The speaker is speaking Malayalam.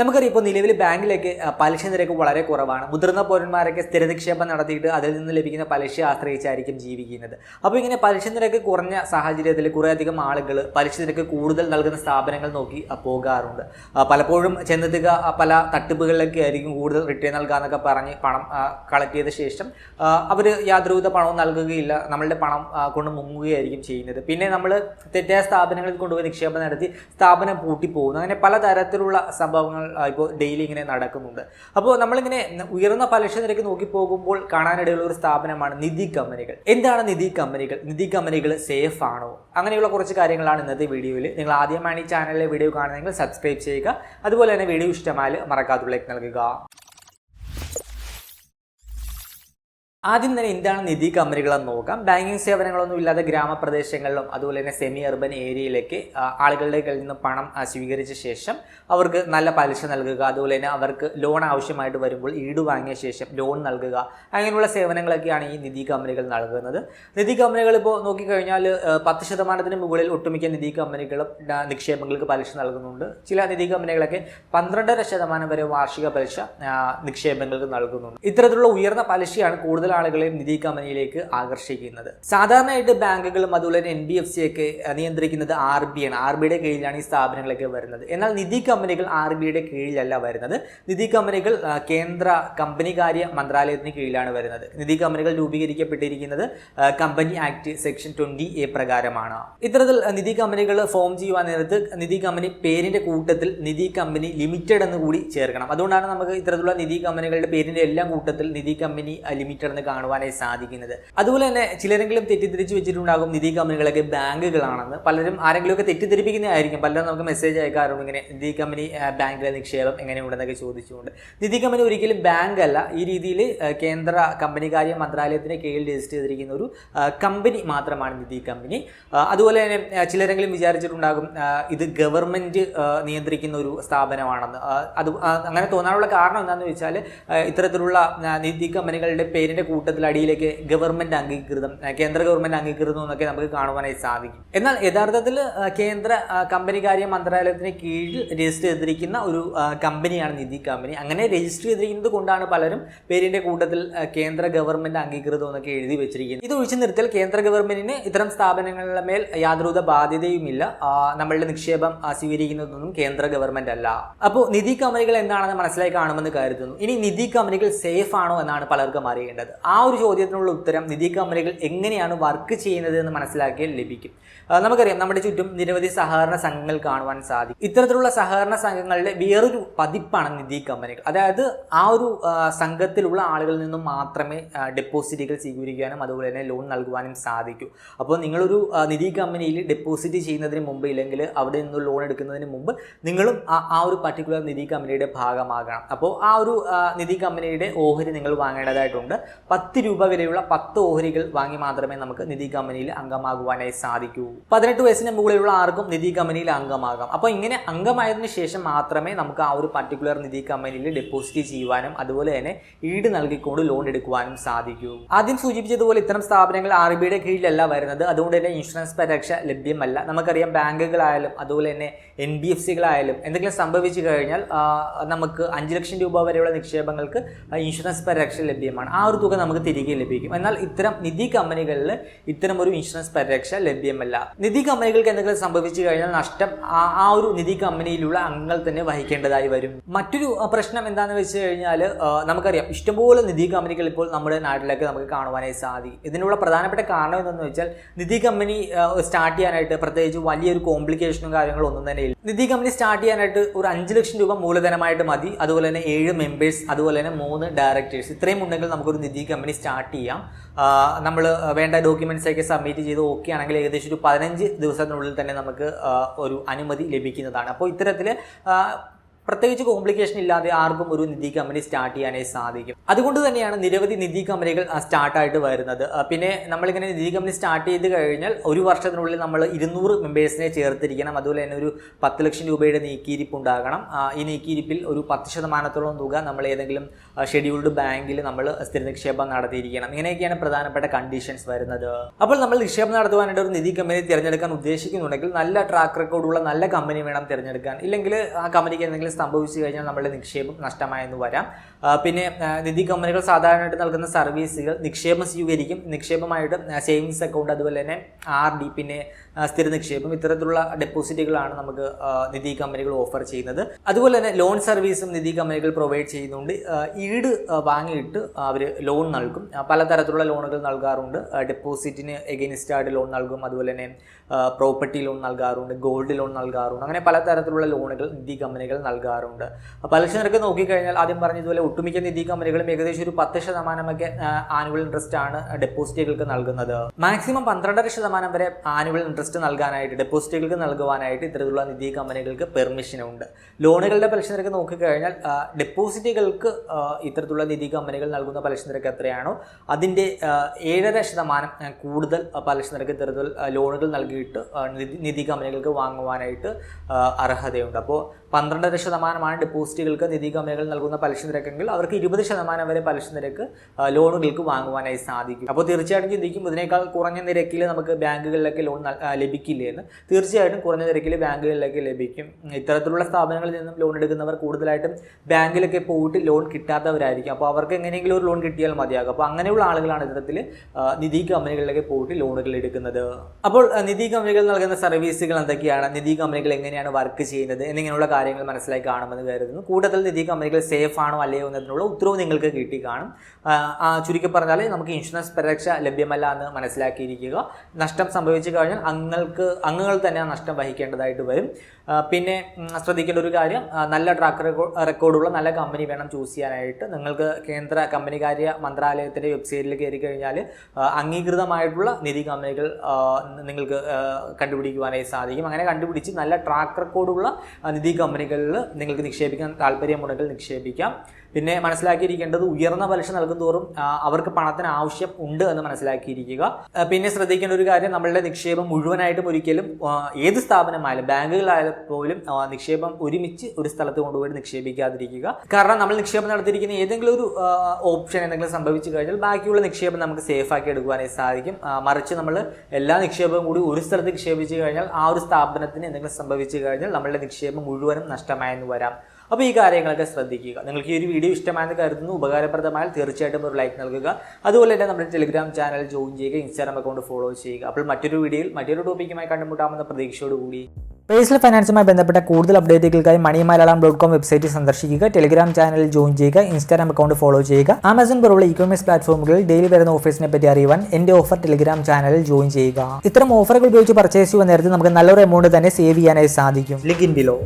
നമുക്കറിയാം ഇപ്പോൾ നിലവിൽ ബാങ്കിലേക്ക് പലിശ നിരക്ക് വളരെ കുറവാണ്. മുതിർന്ന പൗരന്മാരൊക്കെ സ്ഥിര നിക്ഷേപം നടത്തിയിട്ട് അതിൽ നിന്ന് ലഭിക്കുന്ന പലിശ ആശ്രയിച്ചായിരിക്കും ജീവിക്കുന്നത്. അപ്പോൾ ഇങ്ങനെ പലിശ നിരക്ക് കുറഞ്ഞ സാഹചര്യത്തിൽ കുറേയധികം ആളുകൾ പലിശ നിരക്ക് കൂടുതൽ നൽകുന്ന സ്ഥാപനങ്ങൾ നോക്കി പോകാറുണ്ട്. പലപ്പോഴും ചെന്നെത്തുക പല തട്ടിപ്പുകളിലൊക്കെ ആയിരിക്കും കൂടുതൽ റിട്ടേൺ നൽകാമെന്നൊക്കെ പറഞ്ഞ് പണം കളക്ട് ചെയ്ത ശേഷം അവർ യാതൊരുവിധ പണവും നൽകുകയില്ല. നമ്മളുടെ പണം കൊണ്ട് മുങ്ങുകയായിരിക്കും ചെയ്യുന്നത്. പിന്നെ നമ്മൾ തെറ്റായ സ്ഥാപനങ്ങളിൽ കൊണ്ടുപോയി നിക്ഷേപം നടത്തി സ്ഥാപനം പൂട്ടിപ്പോകുന്നു. അങ്ങനെ പലതരത്തിലുള്ള സംഭവങ്ങൾ ഇപ്പോൾ ഡെയിലി ഇങ്ങനെ നടക്കുന്നുണ്ട്. അപ്പോൾ നമ്മളിങ്ങനെ ഉയർന്ന പലിശ നിരക്ക് നോക്കി പോകുമ്പോൾ കാണാനിടയുള്ള ഒരു സ്ഥാപനമാണ് നിധി കമ്പനികൾ. എന്താണ് നിധി കമ്പനികൾ? നിധി കമ്പനികൾ സേഫ് ആണോ? അങ്ങനെയുള്ള കുറച്ച് കാര്യങ്ങളാണ് ഇന്നത്തെ വീഡിയോയിൽ നിങ്ങൾ ആദ്യമാണ് ഈ ചാനലിലെ വീഡിയോ കാണുന്നതെങ്കിൽ സബ്സ്ക്രൈബ് ചെയ്യുക. അതുപോലെ തന്നെ വീഡിയോ ഇഷ്ടമായാൽ മറക്കാതെ ലൈക്ക് നൽകുക. ആദ്യം തന്നെ എന്താണ് നിധി കമ്പനികളെന്ന് നോക്കാം. ബാങ്കിങ് സേവനങ്ങളൊന്നും ഇല്ലാതെ ഗ്രാമപ്രദേശങ്ങളിലും അതുപോലെ തന്നെ സെമി അർബൻ ഏരിയയിലേക്ക് ആളുകളുടെ കയ്യിൽ നിന്ന് പണം സ്വീകരിച്ച ശേഷം അവർക്ക് നല്ല പലിശ നൽകുക. അതുപോലെ തന്നെ അവർക്ക് ലോൺ ആവശ്യമായിട്ട് വരുമ്പോൾ ഈട് വാങ്ങിയ ശേഷം ലോൺ നൽകുക. അങ്ങനെയുള്ള സേവനങ്ങളൊക്കെയാണ് ഈ നിധി കമ്പനികൾ നൽകുന്നത്. നിധി കമ്പനികൾ ഇപ്പോൾ നോക്കിക്കഴിഞ്ഞാൽ പത്ത് ശതമാനത്തിന് മുകളിൽ ഒട്ടുമിക്ക നിധി കമ്പനികളും നിക്ഷേപങ്ങൾക്ക് പലിശ നൽകുന്നുണ്ട്. ചില നിധി കമ്പനികളൊക്കെ പന്ത്രണ്ടര ശതമാനം വരെ വാർഷിക പലിശ നിക്ഷേപങ്ങൾക്ക് നൽകുന്നുണ്ട്. ഇത്തരത്തിലുള്ള ഉയർന്ന പലിശയാണ് കൂടുതൽ ആളുകളെയും നിധി കമ്പനിയിലേക്ക് ആകർഷിക്കുന്നത്. സാധാരണയായിട്ട് ബാങ്കുകളും അതുപോലെ തന്നെ എൻ ബി എഫ് സി ഒക്കെ നിയന്ത്രിക്കുന്നത് ആർ ബി ആണ്. ആർ ബിയുടെ കീഴിലാണ് ഈ സ്ഥാപനങ്ങളൊക്കെ വരുന്നത്. എന്നാൽ നിധി കമ്പനികൾ ആർ ബിയുടെ കീഴിലല്ല വരുന്നത്. നിധി കമ്പനികൾ കേന്ദ്ര കമ്പനി കാര്യ മന്ത്രാലയത്തിന് കീഴിലാണ് വരുന്നത്. നിധി കമ്പനികൾ രൂപീകരിക്കപ്പെട്ടിരിക്കുന്നത് company act section twenty A പ്രകാരമാണ്. ഇത്തരത്തിൽ നിധി കമ്പനികൾ ഫോം ചെയ്യുവാൻ നേരത്ത് നിധി കമ്പനി പേരിന്റെ കൂട്ടത്തിൽ നിധി കമ്പനി ലിമിറ്റഡ് എന്ന് കൂടി ചേർക്കണം. അതുകൊണ്ടാണ് നമുക്ക് ഇത്തരത്തിലുള്ള നിധി കമ്പനികളുടെ പേരിന്റെ എല്ലാം കൂട്ടത്തിൽ നിധി കമ്പനി ലിമിറ്റഡ് എന്ന് കാണുവാനായി സാധിക്കുന്നത്. അതുപോലെ തന്നെ ചിലരെങ്കിലും തെറ്റിദ്ധരിച്ച് വെച്ചിട്ടുണ്ടാകും നിധി കമ്പനികളൊക്കെ ബാങ്കുകളാണെന്ന്. പലരും ആരെങ്കിലുമൊക്കെ തെറ്റിദ്ധരിപ്പിക്കുന്നതായിരിക്കും. പലരും നമുക്ക് മെസ്സേജ് അയക്കാറുണ്ട്. ഇങ്ങനെ നിധി കമ്പനി ബാങ്കിലെ നിക്ഷേപം എങ്ങനെയുണ്ടെന്നൊക്കെ ചോദിച്ചുകൊണ്ട്. നിധി കമ്പനി ഒരിക്കലും ബാങ്ക് അല്ല ഈ രീതിയിൽ കേന്ദ്ര കമ്പനികാര്യ മന്ത്രാലയത്തിന് കീഴിൽ രജിസ്റ്റർ ചെയ്തിരിക്കുന്ന ഒരു കമ്പനി മാത്രമാണ് നിധി കമ്പനി. അതുപോലെ തന്നെ ചിലരെങ്കിലും വിചാരിച്ചിട്ടുണ്ടാകും ഇത് ഗവൺമെന്റ് നിയന്ത്രിക്കുന്ന ഒരു സ്ഥാപനമാണെന്ന്. അത് അങ്ങനെ തോന്നാനുള്ള കാരണം എന്താണെന്ന് വെച്ചാൽ ഇത്തരത്തിലുള്ള നിധി കമ്പനികളുടെ പേരിന്റെ കൂട്ടത്തിൽ അടിയിലേക്ക് ഗവൺമെന്റ് അംഗീകൃതം കേന്ദ്ര ഗവൺമെന്റ് അംഗീകൃതം എന്നൊക്കെ നമുക്ക് കാണുവാനായി സാധിക്കും. എന്നാൽ യഥാർത്ഥത്തിൽ കേന്ദ്ര കമ്പനി കമ്പനികാര്യ മന്ത്രാലയത്തിന് കീഴിൽ രജിസ്റ്റർ ചെയ്തിരിക്കുന്ന ഒരു കമ്പനിയാണ് നിധി കമ്പനി. അങ്ങനെ രജിസ്റ്റർ ചെയ്തിരിക്കുന്നത് കൊണ്ടാണ് പലരും പേരിന്റെ കൂട്ടത്തിൽ കേന്ദ്ര ഗവൺമെന്റ് അംഗീകൃതം എന്നൊക്കെ എഴുതി വെച്ചിരിക്കുന്നത്. ഇത് ഒഴിച്ചു നിർത്തൽ കേന്ദ്ര ഗവൺമെന്റിന് ഇത്തരം സ്ഥാപനങ്ങളുടെ മേൽ യാതൊരുവിധ ബാധ്യതയുമില്ല. നമ്മളുടെ നിക്ഷേപം സ്വീകരിക്കുന്നതൊന്നും കേന്ദ്ര ഗവൺമെന്റ് അല്ല. അപ്പോൾ നിധി കമ്പനികൾ എന്താണെന്ന് മനസ്സിലായി കാണുമെന്ന് കരുതുന്നു. ഇനി നിധി കമ്പനികൾ സേഫ് ആണോ എന്നാണ് പലർക്കും അറിയേണ്ടത്. ആ ഒരു ചോദ്യത്തിനുള്ള ഉത്തരം നിധി കമ്പനികൾ എങ്ങനെയാണ് വർക്ക് ചെയ്യുന്നത് എന്ന് മനസ്സിലാക്കിയാൽ ലഭിക്കും. നമുക്കറിയാം നമ്മുടെ ചുറ്റും നിരവധി സഹകരണ സംഘങ്ങൾ കാണുവാൻ സാധിക്കും. ഇത്തരത്തിലുള്ള സഹകരണ സംഘങ്ങളുടെ വേറൊരു പതിപ്പാണ് നിധി കമ്പനികൾ. അതായത് ആ ഒരു സംഘത്തിലുള്ള ആളുകളിൽ നിന്നും മാത്രമേ ഡെപ്പോസിറ്റുകൾ സ്വീകരിക്കാനും അതുപോലെ തന്നെ ലോൺ നൽകുവാനും സാധിക്കൂ. അപ്പോൾ നിങ്ങളൊരു നിധി കമ്പനിയിൽ ഡെപ്പോസിറ്റ് ചെയ്യുന്നതിന് മുമ്പ് ഇല്ലെങ്കിൽ അവിടെ നിന്ന് ലോൺ എടുക്കുന്നതിന് മുമ്പ് നിങ്ങളും ആ ഒരു പർട്ടിക്കുലർ നിധി കമ്പനിയുടെ ഭാഗമാകണം. അപ്പോൾ ആ ഒരു നിധി കമ്പനിയുടെ ഓഹരി നിങ്ങൾ വാങ്ങേണ്ടതായിട്ടുണ്ട്. പത്ത് രൂപ വിലയുള്ള പത്ത് ഓഹരികൾ വാങ്ങി മാത്രമേ നമുക്ക് നിധി കമ്പനിയിൽ അംഗമാകുവാനായി സാധിക്കൂ. പതിനെട്ട് വയസ്സിന് മുകളിലുള്ള ആർക്കും നിധി കമ്പനിയിൽ അംഗമാകാം. അപ്പോൾ ഇങ്ങനെ അംഗമായതിനു ശേഷം മാത്രമേ നമുക്ക് ആ ഒരു പർട്ടിക്കുലർ നിധി കമ്പനിയിൽ ഡെപ്പോസിറ്റ് ചെയ്യുവാനും അതുപോലെ തന്നെ ഈട് നൽകിക്കൊണ്ട് ലോൺ എടുക്കുവാനും സാധിക്കൂ. ആദ്യം സൂചിപ്പിച്ചതുപോലെ ഇത്തരം സ്ഥാപനങ്ങൾ ആർ ബിയുടെ കീഴിലല്ല വരുന്നത്. അതുകൊണ്ട് തന്നെ ഇൻഷുറൻസ് പരിരക്ഷ ലഭ്യമല്ല. നമുക്കറിയാം ബാങ്കുകളായാലും അതുപോലെ തന്നെ എൻ ബി എഫ് സികളായാലും എന്തെങ്കിലും സംഭവിച്ചു കഴിഞ്ഞാൽ നമുക്ക് അഞ്ച് ലക്ഷം രൂപ വരെയുള്ള നിക്ഷേപങ്ങൾക്ക് ഇൻഷുറൻസ് പരിരക്ഷ ലഭ്യമാണ്. ആ ഒരു തുക നമുക്ക് തിരികെ ലഭിക്കും. എന്നാൽ ഇത്തരം നിധി കമ്പനികളിൽ ഇത്തരം ഒരു ഇൻഷുറൻസ് പരിരക്ഷ ലഭ്യമല്ല. നിധി കമ്പനികൾക്ക് എന്തെങ്കിലും സംഭവിച്ചു കഴിഞ്ഞാൽ നഷ്ടം ആ ഒരു നിധി കമ്പനിയിലുള്ള അംഗങ്ങൾ തന്നെ വഹിക്കേണ്ടതായി വരും. മറ്റൊരു പ്രശ്നം എന്താണെന്ന് വെച്ച് കഴിഞ്ഞാൽ നമുക്കറിയാം. ഇഷ്ടംപോലെ നിധി കമ്പനികൾ ഇപ്പോൾ നമ്മുടെ നാട്ടിലേക്ക് നമുക്ക് കാണുവാനായി സാധിക്കും. ഇതിനുള്ള പ്രധാനപ്പെട്ട കാരണം എന്തെന്ന് വെച്ചാൽ നിധി കമ്പനി സ്റ്റാർട്ട് ചെയ്യാനായിട്ട് പ്രത്യേകിച്ച് വലിയൊരു കോംപ്ലിക്കേഷനും കാര്യങ്ങളും ഒന്നും തന്നെ ഇല്ല. നിധി കമ്പനി സ്റ്റാർട്ട് ചെയ്യാനായിട്ട് ഒരു അഞ്ച് ലക്ഷം രൂപ മൂലധനമായിട്ട് മതി. അതുപോലെ തന്നെ ഏഴ് മെമ്പേഴ്സ് അതുപോലെ തന്നെ മൂന്ന് ഡയറക്ടേഴ്സ് ഇത്രയും ഉണ്ടെങ്കിൽ നമുക്കൊരു നിധി കമ്പനി സ്റ്റാർട്ട് ചെയ്യാം. നമ്മൾ വേണ്ട ഡോക്യുമെന്റ്സ് ഒക്കെ സബ്മിറ്റ് ചെയ്ത് ഓക്കെ ആണെങ്കിൽ ഏകദേശം ഒരു പതിനഞ്ച് ദിവസത്തിനുള്ളിൽ തന്നെ നമുക്ക് ഒരു അനുമതി ലഭിക്കുന്നതാണ്. അപ്പോൾ ഇത്തരത്തിൽ പ്രത്യേകിച്ച് കോംപ്ലിക്കേഷൻ ഇല്ലാതെ ആർക്കും ഒരു നിധി കമ്പനി സ്റ്റാർട്ട് ചെയ്യാനായി സാധിക്കും. അതുകൊണ്ട് തന്നെയാണ് നിരവധി നിധി കമ്പനികൾ സ്റ്റാർട്ടായിട്ട് വരുന്നത്. പിന്നെ നമ്മളിങ്ങനെ നിധി കമ്പനി സ്റ്റാർട്ട് ചെയ്ത് കഴിഞ്ഞാൽ ഒരു വർഷത്തിനുള്ളിൽ നമ്മൾ ഇരുന്നൂറ് മെമ്പേഴ്സിനെ ചേർത്തിരിക്കണം. അതുപോലെ തന്നെ ഒരു പത്ത് ലക്ഷം രൂപയുടെ നീക്കിയിരിപ്പ് ഉണ്ടാകണം. ഈ നീക്കിയിരിപ്പിൽ ഒരു പത്ത് ശതമാനത്തോളം തുക നമ്മൾ ഏതെങ്കിലും ഷെഡ്യൂൾഡ് ബാങ്കിൽ നമ്മൾ സ്ഥിര നിക്ഷേപം നടത്തിയിരിക്കണം. ഇങ്ങനെയൊക്കെയാണ് പ്രധാനപ്പെട്ട കണ്ടീഷൻസ് വരുന്നത്. അപ്പോൾ നമ്മൾ നിക്ഷേപം നടത്തുവാനായിട്ട് ഒരു നിധി കമ്പനി തിരഞ്ഞെടുക്കാൻ ഉദ്ദേശിക്കുന്നുണ്ടെങ്കിൽ നല്ല ട്രാക്ക് റെക്കോർഡുള്ള നല്ല കമ്പനി വേണം തിരഞ്ഞെടുക്കാൻ. ഇല്ലെങ്കിൽ ആ കമ്പനിക്ക് എന്തെങ്കിലും സംഭവിച്ചു കഴിഞ്ഞാൽ നമ്മളുടെ നിക്ഷേപം നഷ്ടമായെന്ന് വരാം. പിന്നെ നിധി കമ്പനികൾ സാധാരണയായിട്ട് നൽകുന്ന സർവീസുകൾ നിക്ഷേപം സ്വീകരിക്കും. നിക്ഷേപമായിട്ട് സേവിങ്സ് അക്കൗണ്ട് അതുപോലെ തന്നെ ആർ ഡി പിന്നെ സ്ഥിര നിക്ഷേപം ഇത്തരത്തിലുള്ള ഡെപ്പോസിറ്റുകളാണ് നമുക്ക് നിധി കമ്പനികൾ ഓഫർ ചെയ്യുന്നത്. അതുപോലെ തന്നെ ലോൺ സർവീസും നിധി കമ്പനികൾ പ്രൊവൈഡ് ചെയ്യുന്നുണ്ട്. ഈട് വാങ്ങിയിട്ട് അവർ ലോൺ നൽകും. പലതരത്തിലുള്ള ലോണുകൾ നൽകാറുണ്ട്. ഡെപ്പോസിറ്റിന് എഗെയിൻസ്റ്റ് ആയിട്ട് ലോൺ നൽകും. അതുപോലെ തന്നെ പ്രോപ്പർട്ടി ലോൺ നൽകാറുണ്ട്. ഗോൾഡ് ലോൺ നൽകാറുണ്ട്. അങ്ങനെ പലതരത്തിലുള്ള ലോണുകൾ നിധി കമ്പനികൾ നൽകാറുണ്ട്. അപ്പോൾ പലിശ നിരക്ക് നോക്കിക്കഴിഞ്ഞാൽ ആദ്യം പറഞ്ഞതുപോലെ ഒട്ടുമിക്ക നിധി കമ്പനികളും ഏകദേശം ഒരു പത്ത് ശതമാനമൊക്കെ ആനുവൽ ഇൻട്രസ്റ്റ് ആണ് ഡെപ്പോസിറ്റുകൾക്ക് നൽകുന്നത്. മാക്സിമം പന്ത്രണ്ടര ശതമാനം വരെ ആനുവൽ ഇൻട്രസ്റ്റ് നൽകാനായിട്ട് ഡെപ്പോസിറ്റുകൾക്ക് നൽകുവാനായിട്ട് ഇത്തരത്തിലുള്ള നിധി കമ്പനികൾക്ക് പെർമിഷൻ ഉണ്ട്. ലോണുകളുടെ പലിശ നിരക്ക് നോക്കിക്കഴിഞ്ഞാൽ ഡെപ്പോസിറ്റുകൾക്ക് ഇത്തരത്തിലുള്ള നിധി കമ്പനികൾ നൽകുന്ന പലിശ നിരക്ക് എത്രയാണോ അതിന്റെ ഏഴര ശതമാനം കൂടുതൽ പലിശ നിരക്ക് ഇത്തരത്തിൽ ലോണുകൾ നൽകിയിട്ട് നിധി കമ്പനികൾക്ക് വാങ്ങുവാനായിട്ട് അർഹതയുണ്ട്. അപ്പോൾ പന്ത്രണ്ടര ശതമാനമാണ് ഡെപ്പോസിറ്റുകൾക്ക് നിധി കമ്പനികൾ നൽകുന്ന പലിശ നിരക്കെങ്കിൽ അവർക്ക് ഇരുപത് ശതമാനം വരെ പലിശ നിരക്ക് ലോണുകൾക്ക് വാങ്ങുവാനായി സാധിക്കും. അപ്പോൾ തീർച്ചയായിട്ടും ചിന്തിക്കും ഇതിനേക്കാൾ കുറഞ്ഞ നിരക്കിൽ നമുക്ക് ബാങ്കുകളിലൊക്കെ ലോൺ ലഭിക്കില്ലേ എന്ന്. തീർച്ചയായിട്ടും കുറഞ്ഞ നിരക്കിൽ ബാങ്കുകളിലൊക്കെ ലഭിക്കും. ഇത്തരത്തിലുള്ള സ്ഥാപനങ്ങളിൽ നിന്നും ലോൺ എടുക്കുന്നവർ കൂടുതലായിട്ടും ബാങ്കിലൊക്കെ പോയിട്ട് ലോൺ കിട്ടാത്തവരായിരിക്കും. അപ്പോൾ അവർക്ക് എങ്ങനെയെങ്കിലും ഒരു ലോൺ കിട്ടിയാൽ മതിയാകും. അപ്പോൾ അങ്ങനെയുള്ള ആളുകളാണ് ഇത്തരത്തിൽ നിധി കമ്പനികളിലൊക്കെ പോയിട്ട് ലോണുകൾ എടുക്കുന്നത്. അപ്പോൾ നിധി കമ്പനികൾ നൽകുന്ന സർവീസുകൾ എന്തൊക്കെയാണ്? നിധി കമ്പനികൾ എങ്ങനെയാണ് വർക്ക് ചെയ്യുന്നത്? എന്നിങ്ങനെയുള്ള കാര്യങ്ങൾ മനസ്സിലായി കാണുമെന്ന് കരുതുന്നു. കൂടുതൽ നിധി കമ്പനികൾ സേഫ് ആണോ അല്ലയോ എന്നതിനുള്ള ഉത്തരവ് നിങ്ങൾക്ക് കിട്ടി കാണും ചുരുക്കി പറഞ്ഞാൽ നമുക്ക് ഇൻഷുറൻസ് പരിരക്ഷ ലഭ്യമല്ല എന്ന് മനസ്സിലാക്കിയിരിക്കുക. നഷ്ടം സംഭവിച്ചു കഴിഞ്ഞാൽ അങ്ങൾക്ക് അംഗങ്ങൾ തന്നെ നഷ്ടം വഹിക്കേണ്ടതായിട്ട് വരും. പിന്നെ ശ്രദ്ധിക്കേണ്ട ഒരു കാര്യം നല്ല ട്രാക്ക് റെക്കോർഡുള്ള നല്ല കമ്പനി വേണം ചൂസ് ചെയ്യാനായിട്ട്. നിങ്ങൾക്ക് കേന്ദ്ര കമ്പനികാര്യ മന്ത്രാലയത്തിന്റെ വെബ്സൈറ്റിൽ കയറി കഴിഞ്ഞാൽ അംഗീകൃതമായിട്ടുള്ള നിധി കമ്പനികൾ നിങ്ങൾക്ക് കണ്ടുപിടിക്കുവാനായി സാധിക്കും. അങ്ങനെ കണ്ടുപിടിച്ച് നല്ല ട്രാക്ക് റെക്കോർഡുള്ള നിധി കമ്പനികളിൽ നിങ്ങൾക്ക് നിക്ഷേപിക്കാൻ താല്പര്യമുണ്ടെങ്കിൽ നിക്ഷേപിക്കാം. പിന്നെ മനസ്സിലാക്കിയിരിക്കേണ്ടത് ഉയർന്ന പലിശ നൽകും തോറും അവർക്ക് പണത്തിന് ആവശ്യം ഉണ്ട് എന്ന് മനസ്സിലാക്കിയിരിക്കുക. പിന്നെ ശ്രദ്ധിക്കേണ്ട ഒരു കാര്യം നമ്മളുടെ നിക്ഷേപം മുഴുവനായിട്ടും ഒരിക്കലും ഏത് സ്ഥാപനമായാലും ബാങ്കുകളായാലും പോലും നിക്ഷേപം ഒരുമിച്ച് ഒരു സ്ഥലത്ത് കൊണ്ടുപോയി നിക്ഷേപിക്കാതിരിക്കുക. കാരണം നമ്മൾ നിക്ഷേപം നടത്തിയിരിക്കുന്ന ഏതെങ്കിലും ഒരു ഓപ്ഷൻ എന്തെങ്കിലും സംഭവിച്ചു കഴിഞ്ഞാൽ ബാക്കിയുള്ള നിക്ഷേപം നമുക്ക് സേഫ് ആക്കി എടുക്കുവാനായി സാധിക്കും. മറിച്ച് നമ്മൾ എല്ലാ നിക്ഷേപവും കൂടി ഒരു സ്ഥലത്ത് നിക്ഷേപിച്ചു കഴിഞ്ഞാൽ ആ ഒരു സ്ഥാപനത്തിന് എന്തെങ്കിലും സംഭവിച്ചു കഴിഞ്ഞാൽ നമ്മളുടെ നിക്ഷേപം മുഴുവനും നഷ്ടമായെന്ന് വരാം. അപ്പോൾ ഈ കാര്യങ്ങളൊക്കെ ശ്രദ്ധിക്കുക. നിങ്ങൾക്ക് ഈ ഒരു വീഡിയോ ഇഷ്ടമായെന്ന് കരുതുന്നു. ഉപകാരപ്രദമായാൽ തീർച്ചയായിട്ടും ഒരു ലൈക്ക് നൽകുക. അതുപോലെ തന്നെ നമ്മുടെ ടെലിഗ്രാം ചാനൽ ജോയിൻ ചെയ്യുക. ഇൻസ്റ്റാഗ്രാം അക്കൗണ്ട് ഫോളോ ചെയ്യുക. അപ്പോൾ മറ്റൊരു വീഡിയോയിൽ മറ്റൊരു ടോപ്പിക്കുമായി കണ്ടുമുട്ടാമെന്ന പ്രതീക്ഷയോടുകൂടി. പേഴ്സണൽ ഫൈനാൻസുമായി ബന്ധപ്പെട്ട കൂടുതൽ അപ്ഡേറ്റുകൾക്കായി money Malayalam dot com website സന്ദർശിക്കുക. ടെലിഗ്രാം ചാനലിൽ ജോയിൻ ചെയ്യുക. ഇൻസ്റ്റാഗ്രാം അക്കൗണ്ട് ഫോളോ ചെയ്യുക. ആമസോൺ പോലുള്ള ഇ കൊമേഴ്സ് പ്ലാറ്റ്ഫോമുകളിൽ ഡെയിലി വരുന്ന ഓഫീസിനെ പറ്റി അറിയുവാൻ എന്റെ ഓഫർ ടെലിഗ്രാം ചാനലിൽ ജോയിൻ ചെയ്യുക. ഇത്തരം ഓഫറുകൾ ഉപയോഗിച്ച് പർച്ചേസ് ചെയ്യുന്ന നേരത്തെ നമുക്ക് നല്ലൊരു എമൗണ്ട് തന്നെ സേവ് ചെയ്യാനായി സാധിക്കും. Link in below